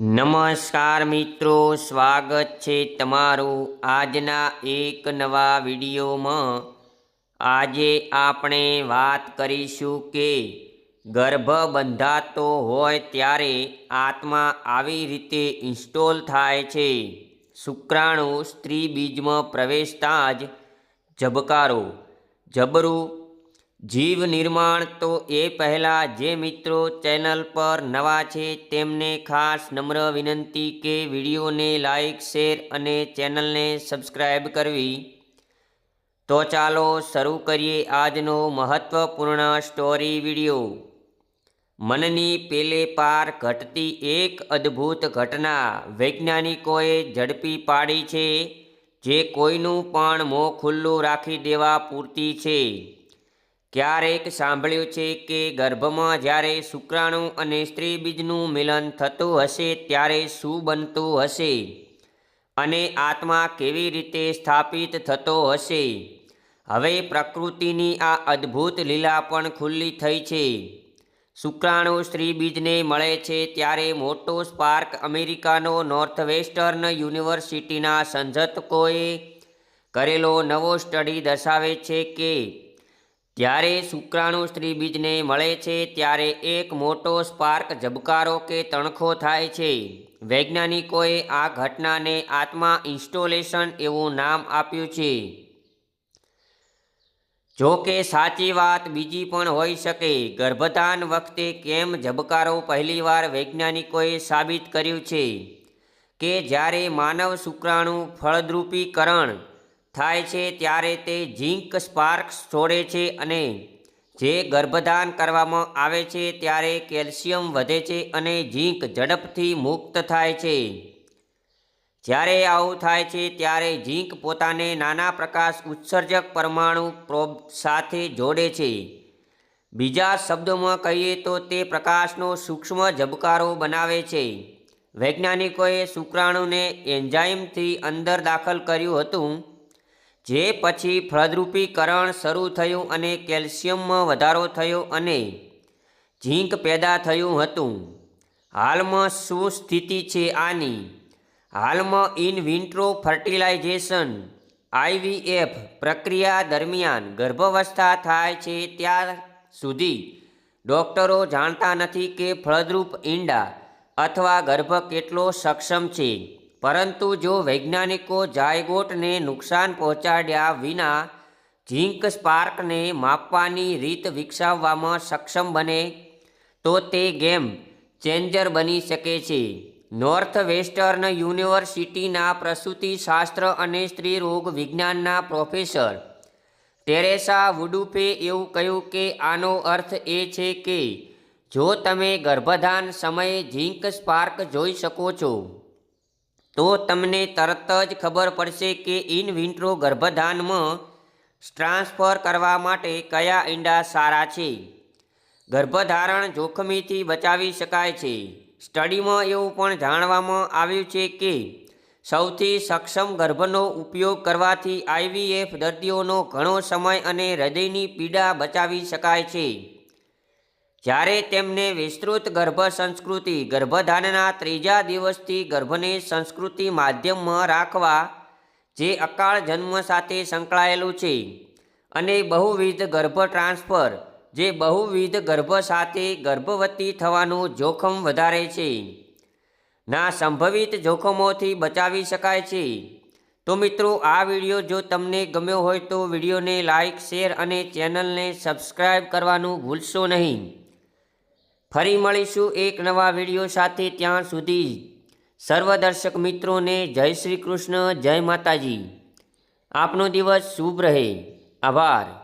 નમસ્કાર મિત્રો, સ્વાગત છે તમારું આજના એક નવા વિડીયોમાં. આજે આપણે વાત કરીશું કે ગર્ભ બંધાતો હોય ત્યારે આત્મા આવી રીતે ઇન્સ્ટોલ થાય છે. શુક્રાણુ સ્ત્રી બીજમાં પ્રવેશતા જ ઝબકારો જબરું જીવ નિર્માણ તો એ પહેલાં જે મિત્રો ચેનલ પર નવા છે તેમને ખાસ નમ્ર વિનંતી કે વિડીયોને લાઇક શેર અને ચેનલને સબસ્ક્રાઈબ કરવી. તો ચાલો શરૂ કરીએ આજનો મહત્ત્વપૂર્ણ સ્ટોરી વીડિયો. મનની પેલે પાર ઘટતી એક અદ્ભુત ઘટના વૈજ્ઞાનિકોએ ઝડપી પાડી છે, જે કોઈનું પણ મોં ખુલ્લું રાખી દેવા પૂરતી છે. ક્યારેક સાંભળ્યું છે કે ગર્ભમાં જ્યારે શુક્રાણુ અને સ્ત્રી બીજનું મિલન થતું હશે ત્યારે શું બનતું હશે? અને આત્મા કેવી રીતે સ્થાપિત થતો હશે? હવે પ્રકૃતિની આ અદ્ભુત લીલા પણ ખુલ્લી થઈ છે. શુક્રાણુ સ્ત્રી બીજને મળે છે ત્યારે મોટો સ્પાર્ક અમેરિકાનો નોર્થ વેસ્ટર્ન યુનિવર્સિટીના સંશોધકોએ કરેલો નવો સ્ટડી દર્શાવે છે કે જ્યારે શુક્રાણુ સ્ત્રી બીજને મળે છે, ત્યારે એક મોટો સ્પાર્ક ઝબકારો કે તણખો થાય છે. વૈજ્ઞાનિકોએ આ ઘટનાને આત્મા ઇન્સ્ટોલેશન એવું નામ આપ્યું છે. જો કે સાચી વાત બીજી પણ હોઈ શકે. ગર્ભધાન વખતે કેમ ઝબકારો પહેલીવાર વૈજ્ઞાનિકોએ સાબિત કર્યું છે? કે જ્યારે માનવ શુક્રાણુ ફળદ્રુપીકરણ થાય છે ત્યારે તે ઝીંક સ્પાર્ક્સ છોડે છે અને જે ગર્ભધાન કરવામાં આવે છે ત્યારે કેલ્શિયમ વધે છે અને ઝીંક ઝડપથી મુક્ત થાય છે. જ્યારે આવું થાય છે ત્યારે ઝીંક પોતાને નાના પ્રકાશ ઉત્સર્જક પરમાણુ પ્રોબ સાથે જોડે છે. બીજા શબ્દોમાં કહીએ તો તે પ્રકાશનો સૂક્ષ્મ ઝબકારો બનાવે છે. વૈજ્ઞાનિકોએ શુક્રાણુને એન્ઝાઇમથી અંદર દાખલ કર્યું હતું. જે પછી ફળદ્રુપીકરણ શરૂ થયું અને કેલ્શિયમમાં વધારો થયો અને ઝીંક પેદા થયું હતું. હાલમાં શું સ્થિતિ છે આની? હાલમાં ઇન વિન્ટ્રો ફર્ટિલાઇઝેશન આઈવીએફ પ્રક્રિયા દરમિયાન ગર્ભાવસ્થા થાય છે ત્યાં સુધી. ડૉક્ટરો જાણતા નથી કે ફળદ્રુપ ઈંડા અથવા ગર્ભ કેટલો સક્ષમ છે. પરંતુ જો વૈજ્ઞાનિકો જાયગોટને નુકસાન પહોંચાડ્યા વિના ઝીંક સ્પાર્કને માપવાની રીત વિકસાવવામાં સક્ષમ બને, તો તે ગેમ ચેન્જર બની શકે છે. નોર્થ વેસ્ટર્ન યુનિવર્સિટીના પ્રસૂતિશાસ્ત્ર અને સ્ત્રી રોગ વિજ્ઞાનના પ્રોફેસર ટેરેસા વુડુફે એવું કહ્યું કે આનો અર્થ એ છે કે જો તમે ગર્ભધાન સમયે ઝીંક સ્પાર્ક જોઈ શકો છો તો તમને તરત જ ખબર પડશે કે ઇન વિન્ટ્રો ગર્ભધાનમાં ટ્રાન્સફર કરવા માટે કયા ઈંડા સારા છે. ગર્ભધારણ જોખમીથી બચાવી શકાય છે. સ્ટડીમાં એવું પણ જાણવામાં આવ્યું છે કે સૌથી સક્ષમ ગર્ભનો ઉપયોગ કરવાથી આઈવીએફ દર્દીઓનો ઘણો સમય અને હૃદયની પીડા બચાવી શકાય છે. જ્યારે તેમને વિસ્તૃત ગર્ભ સંસ્કૃતિ ગર્ભધાનના ત્રીજા દિવસથી ગર્ભને સંસ્કૃતિ માધ્યમમાં રાખવા જે અકાળ જન્મ સાથે સંકળાયેલું છે અને બહુવિધ ગર્ભ ટ્રાન્સફર, જે બહુવિધ ગર્ભ સાથે ગર્ભવતી થવાનું જોખમ વધારે છે. ના સંભવિત જોખમોથી બચાવી શકાય છે. તો મિત્રો, આ વીડિયો જો તમને ગમ્યો હોય તો વિડીયોને લાઇક શેર અને ચેનલને સબસ્ક્રાઈબ કરવાનું ભૂલશો નહીં. ફરી મળીશું એક નવા વીડિયો સાથે ત્યાં સુધી. સર્વ દર્શક મિત્રોને જય શ્રી કૃષ્ણ, જય માતાજી. આપનો દિવસ શુભ રહે. આભાર.